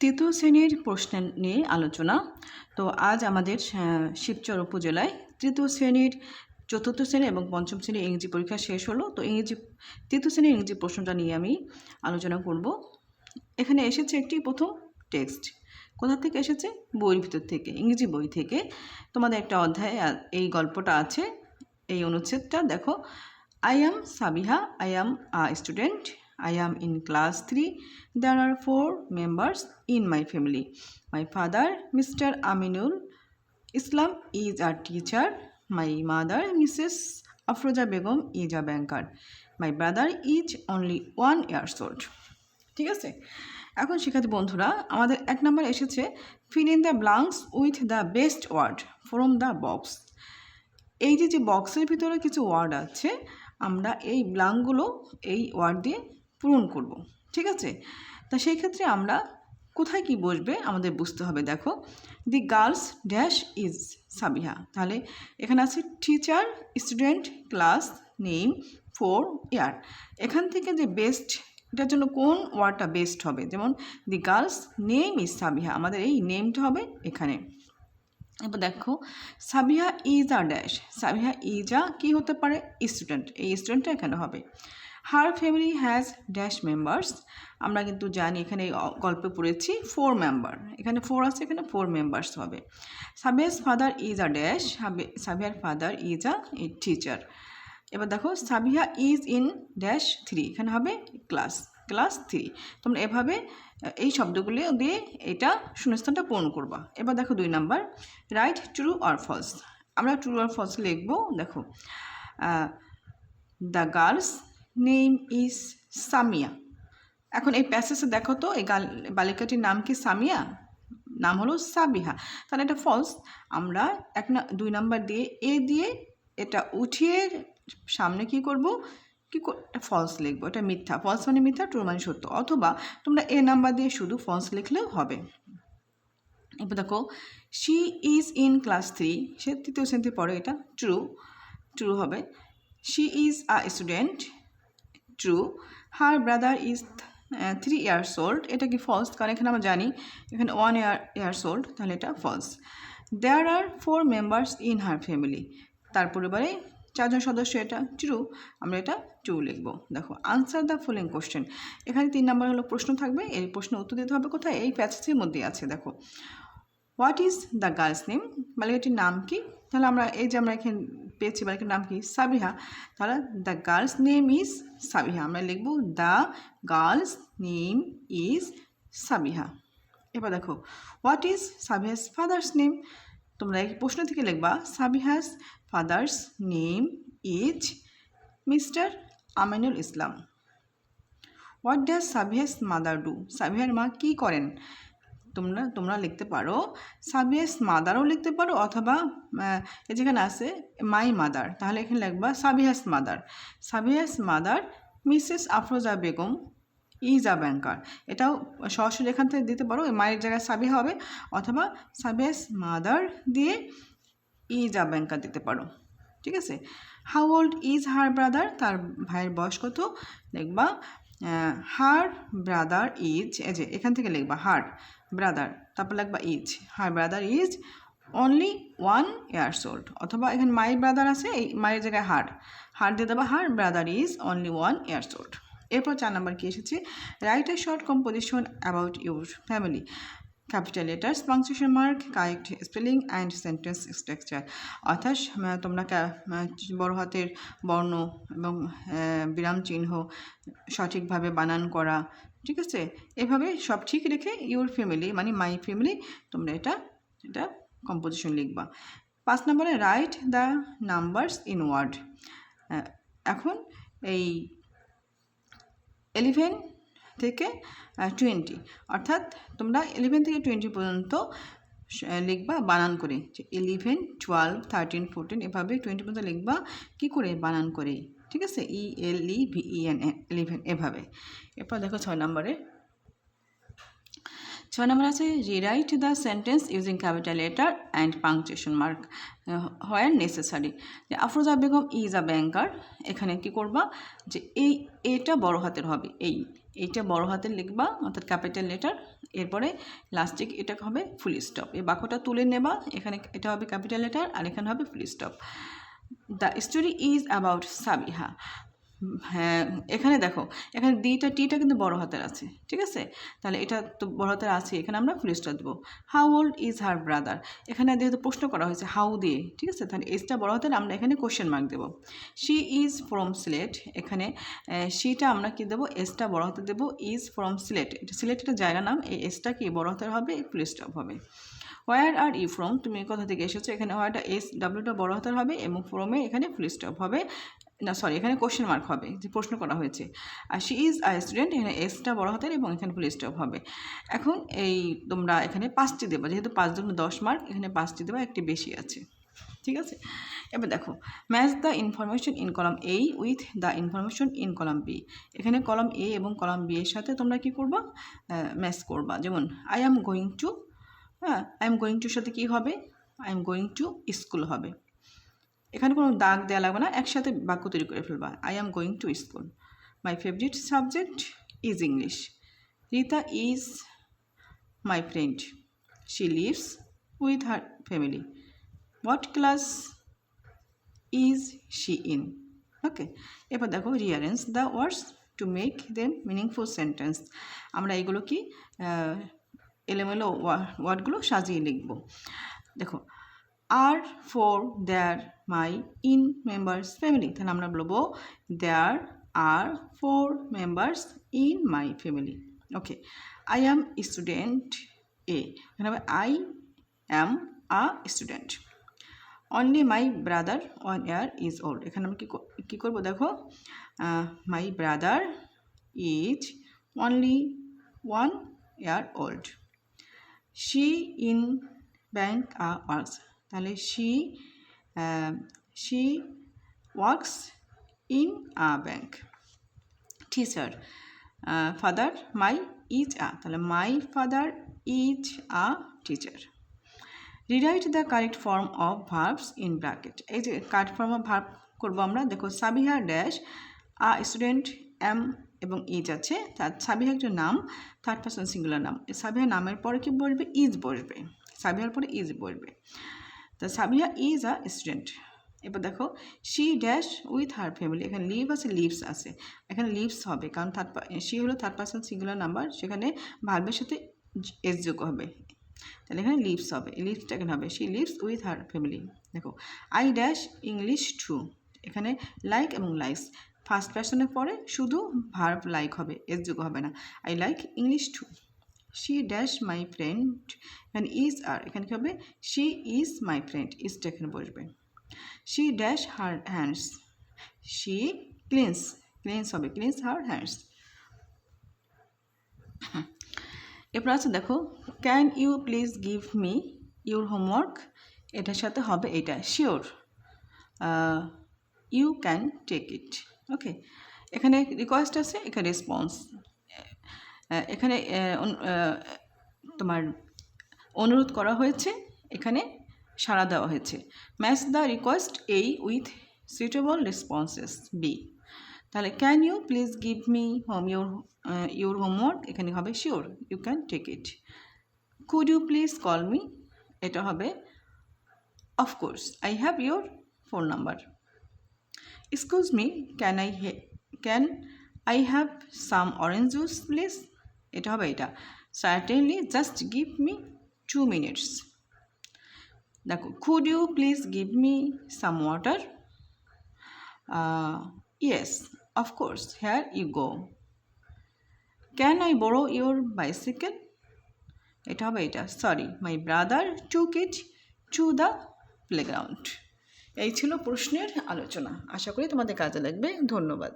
তৃতীয় শ্রেণির প্রশ্ন নিয়ে আলোচনা। তো আজ আমাদের শিবচর উপজেলায় তৃতীয় শ্রেণির, চতুর্থ শ্রেণি এবং পঞ্চম শ্রেণির ইংরেজি পরীক্ষা শেষ হলো। তো ইংরেজি, তৃতীয় শ্রেণির ইংরেজি প্রশ্নটা নিয়ে আমি আলোচনা করব। এখানে এসেছে একটি প্রথম টেক্সট। কোথা থেকে এসেছে? বইয়ের ভিতর থেকে, ইংরেজি বই থেকে। তোমাদের একটা অধ্যায় এই গল্পটা আছে। এই অনুচ্ছেদটা দেখো। I am Sabiha I am a student I am in class 3. There are four members in my family. My father, Mr. Aminul Islam, is a teacher. My mother, Mrs. Afroja Begum, is a banker. My brother is only one years old. ঠিক আছে এখন শিক্ষার্থী বন্ধুরা আমাদের এক নম্বর এসেছে fill in the blanks with the best word from the box এই যে যে বক্সের ভিতরে কিছু ওয়ার্ড আছে আমরা এই ব্লাঙ্কগুলো এই ওয়ার্ড দিয়ে পূরণ করব, ঠিক আছে? তা সেই ক্ষেত্রে আমরা কোথায় কি বসবে আমাদের বুঝতে হবে। দেখো, the girl's dash is Sabiha. তাহলে এখানে আছে teacher student class name four year. এখান থেকে যে বেস্ট, এটার জন্য কোন ওয়ার্ডটা বেস্ট হবে? যেমন, the girl's name is Sabiha. আমাদের এই নেমটা হবে এখানে। এবার দেখো, Sabiha is a dash. Sabiha is a কী হতে পারে? স্টুডেন্ট। এই স্টুডেন্টটা এখানে হবে। Her family has dash members আমরা কিন্তু জানি এখানে গল্পে পড়েছি ফোর মেম্বার এখানে ফোর আছে, এখানে ফোর মেম্বার্স হবে। Sabiha's father is a dash সাবিয়ার father is a teacher এবার দেখো Sabiha is in dash three এখানে হবে ক্লাস ক্লাস থ্রি তোমরা এভাবে এই শব্দগুলি দিয়ে এটা শূন্যস্থানটা পূরণ করবা। এবার দেখো দুই নাম্বার রাইট ট্রু আর ফলস আমরা ট্রু আর ফলস লিখব। দেখো the girl's name is Samia এখন এই প্যাসেজে দেখো তো, এই বালিকাটির নাম কি সামিয়া নাম হলো সাবিহা তাহলে এটা ফলস আমরা এক না, দুই নাম্বার দিয়ে এ দিয়ে এটা উঠিয়ে সামনে কি করব? কি ফলস লিখব। এটা মিথ্যা। ফলস মানে মিথ্যা ট্রু মানে সত্য। অথবা তোমরা এ নাম্বার দিয়ে শুধু ফলস লিখলেও হবে। এবার দেখো she is in class three সে তৃতীয় শ্রেণীতে পড়ে এটা। ট্রু ট্রু হবে। She is a student true her brother is three years old এটা কি ফলস কারণ এখানে আমরা জানি, এখানে ওয়ান ইয়ার ইয়ার্স ওল্ড তাহলে এটা false there are four members in her family তার পরিবারে চারজন সদস্য, এটা ট্রু আমরা এটা ট্রু লিখব। দেখো আনসার দ্য ফলোইং কোশ্চেন এখানে তিন নাম্বার হলো প্রশ্ন থাকবে, এই প্রশ্ন উত্তর দিতে হবে কোথায়? এই প্যাসেজের মধ্যে আছে, দেখো। What is the girl's name বালিকাটির নাম কি? তাহলে আমরা, এই যে আমরা এখানে পেয়েছি বালিকাটির নাম কি? সাবিহা। তাহলে the girl's name is Sabiha. আমরা লিখব the girl's name is Sabiha. এবার দেখো what is Sabiha's father's name তোমরা এই প্রশ্ন থেকে লিখবা Sabiha's father's name is mister Aminul Islam. What does Sabiha's mother do সাবিহার মা কী করেন? তোমরা তোমরা লিখতে পারো। সাবিয়াস মাদারও লিখতে পারো অথবা যেখানে আছে, মাই মাদার, তাহলে এখানে লিখবা Sabiha's mother. Sabiha's mother, missus Afroza Begum, is a banker. এটাও সরাসরি এখান থেকে দিতে পারো মায়ের জায়গায় সাবি হবে। অথবা সাবিয়াস মাদার দিয়ে ইজ আ ব্যাংকার দিতে পারো। ঠিক আছে? How old is her brother তার ভাইয়ের বয়স কত? লিখবা হার ব্রাদার ইজ এই যে এখান থেকে লিখবা হার ব্রাদার তারপর লিখবা is her brother is only one years old অথবা এখানে মাই ব্রাদার আছে, এই মায়ের জায়গায় হার হার দিয়ে দেবা her brother is only one years old এরপর চার নাম্বার কি এসেছে? Write a short composition about your family capital letters punctuation mark, correct spelling, and sentence structure. অর্থাৎ তোমরা বড় হাতের বর্ণ এবং বিরাম চিহ্ন সঠিকভাবে বানান করা, ঠিক আছে? এভাবে সব ঠিক রেখে ইউর ফ্যামিলি মানে মাই ফ্যামিলি তোমরা এটা এটা কম্পোজিশন লিখবা। পাঁচ নম্বরে write the numbers in word এখন এই এলিভেন থেকে টোয়েন্টি অর্থাৎ তোমরা ইলেভেন থেকে টোয়েন্টি পর্যন্ত লিখবা, বানান করে। যে ইলেভেন টুয়েলভ থার্টিন ফোরটিন এভাবে টোয়েন্টি পর্যন্ত লিখবা, কী করে বানান করে। ঠিক আছে? E L E V E N eleven এভাবে। এরপর দেখো ছয় নম্বরে। ছয় নম্বর আছে rewrite the sentence using capital letter and punctuation mark where necessary যে Afroza Begum is a banker এখানে কি করবা? যে এই, এটা বড় হাতের হবে। এই এইটা বড় হাতের লিখবা অর্থাৎ ক্যাপিটাল লেটার। এরপরে লাস্টে এটা হবে ফুল স্টপ এই বাক্যটা তুলে নেবা, এখানে এটা হবে ক্যাপিটাল লেটার আর এখানে হবে full stop the story is about Sabiha হ্যাঁ এখানে দেখো, এখানে দিটা টিটা কিন্তু বড় হাতের আছে, ঠিক আছে? তাহলে এটা তো বড় হাতের আছে এখানে আমরা ফুল স্টপ দেবো। How old is her brother এখানে যেহেতু প্রশ্ন করা হয়েছে হাউ দিয়ে ঠিক আছে? তাহলে এজটা বড় হাতের, আমরা এখানে কোশ্চেন মার্ক দেবো। শি ইজ ফ্রম সিলেট এখানে শিটা আমরা কি দেবো? এসটা বড় হাতে দেবো ইজ ফ্রম সিলেট এটা সিলেট একটা জায়গা নাম, এই এসটা কি বড় হাতের হবে ফুল স্টপ হবে। হোয়ার আর ই ফ্রম তুমি কোথা থেকে এসেছ? এখানে হোয়ারটা এস ডাব্লিউটা বড় হাতের হবে, এবং ফ্রমে এখানে ফুল স্টপ হবে। না সরি এখানে কোশ্চেন মার্ক হবে, যে প্রশ্ন করা হয়েছে। আর শি ইজ আ স্টুডেন্ট এখানে এসটা বড় হাতের এবং এখানে ফুল স্টপ হবে। এখন এই তোমরা এখানে পাঁচটি দেবা, যেহেতু পাঁচ দুগুণ দশ মার্ক এখানে পাঁচটি দেবা, একটি বেশি আছে। ঠিক আছে? এবার দেখো match the information in column A with the information in column B এখানে কলাম এ এবং কলাম বি এর সাথে তোমরা কি করবা? ম্যাচ করবা। যেমন আই অ্যাম গোয়িং টু হ্যাঁ আই এম গোয়িং টুর সাথে কী হবে? I am going to school হবে। এখানে কোনো দাগ দেওয়া লাগবে না, একসাথে বাক্য তৈরি করে ফেলবা। I am going to school my favourite subject is English Rita is my friend she lives with her family what class is she in okay এবার দেখো rearrange the words to make them meaningful sentence আমরা এগুলো কি এলোমেলো ওয়ার্ডগুলো সাজিয়ে লিখব। দেখো are four there my in members family তাহলে আমরা বলব there are four members in my family okay I am student a এখানে হবে I am a student only my brother one year is old এখানে আমরা কী কী করব দেখো? My brother is only one year old she in bank a works তাহলে she she works in a bank teacher father my is a তাহলে my father is a teacher rewrite the correct form of verbs in bracket এই যে correct form of verb করব আমরা, দেখো Sabiha dash a student am এবং is আছে। তার সাবিহা একজন নাম থার্ড পার্সন সিঙ্গুলার নাম। সাবিহা নামের পরে কি বলবে ইজ বসবে। সাবিহার পরে ইজ বসবে। তা সাবিহা ইজ আ স্টুডেন্ট এবার দেখো she dash with her family এখানে লিভ আছে লিভস আছে। এখানে লিভস হবে, কারণ থার্ড শি হলো থার্ড পার্সন সিঙ্গুলার নাম্বার সেখানে ভার্বের সাথে এস যোগ হবে। তাহলে এখানে লিভস হবে লিভসটা এখানে হবে। She lives with her family দেখো আই ড্যাশ ইংলিশ টু এখানে লাইক এবং লাইকস ফার্স্ট পার্সনের পরে শুধু ভার্ব লাইক হবে এস যোগ হবে না। I like English to she dash my friend এখানে ইজ আর এখানে কী হবে? শি ইজ মাই ফ্রেন্ড ইজটা এখানে বসবে। She dash her hands she cleans cleans হবে ক্লিনস হার হ্যান্ডস এরপর আছে দেখো can you please give me your homework এটার সাথে হবে এটা sure you can take it okay এখানে রিকোয়েস্ট আছে, এখানে রেসপন্স এখানে তোমার অনুরোধ করা হয়েছে, এখানে সাড়া দেওয়া হয়েছে। ম্যাচ দ্য রিকোয়েস্ট এই উইথ সুইটেবল রেসপন্সেস বি তাহলে can you please give me home your your homework এখানে হবে sure you can take it could you please call me এটা হবে of course I have your phone number excuse me can I hey can I have some orange juice please এটা হবে এটা। Certainly just give me two minutes দেখো could you please give me some water yes of course here you go can I borrow your bicycle এটা হবে এটা sorry my brother took it to the playground এই ছিল প্রশ্নের আলোচনা। আশা করি তোমাদের কাজে লাগবে। ধন্যবাদ।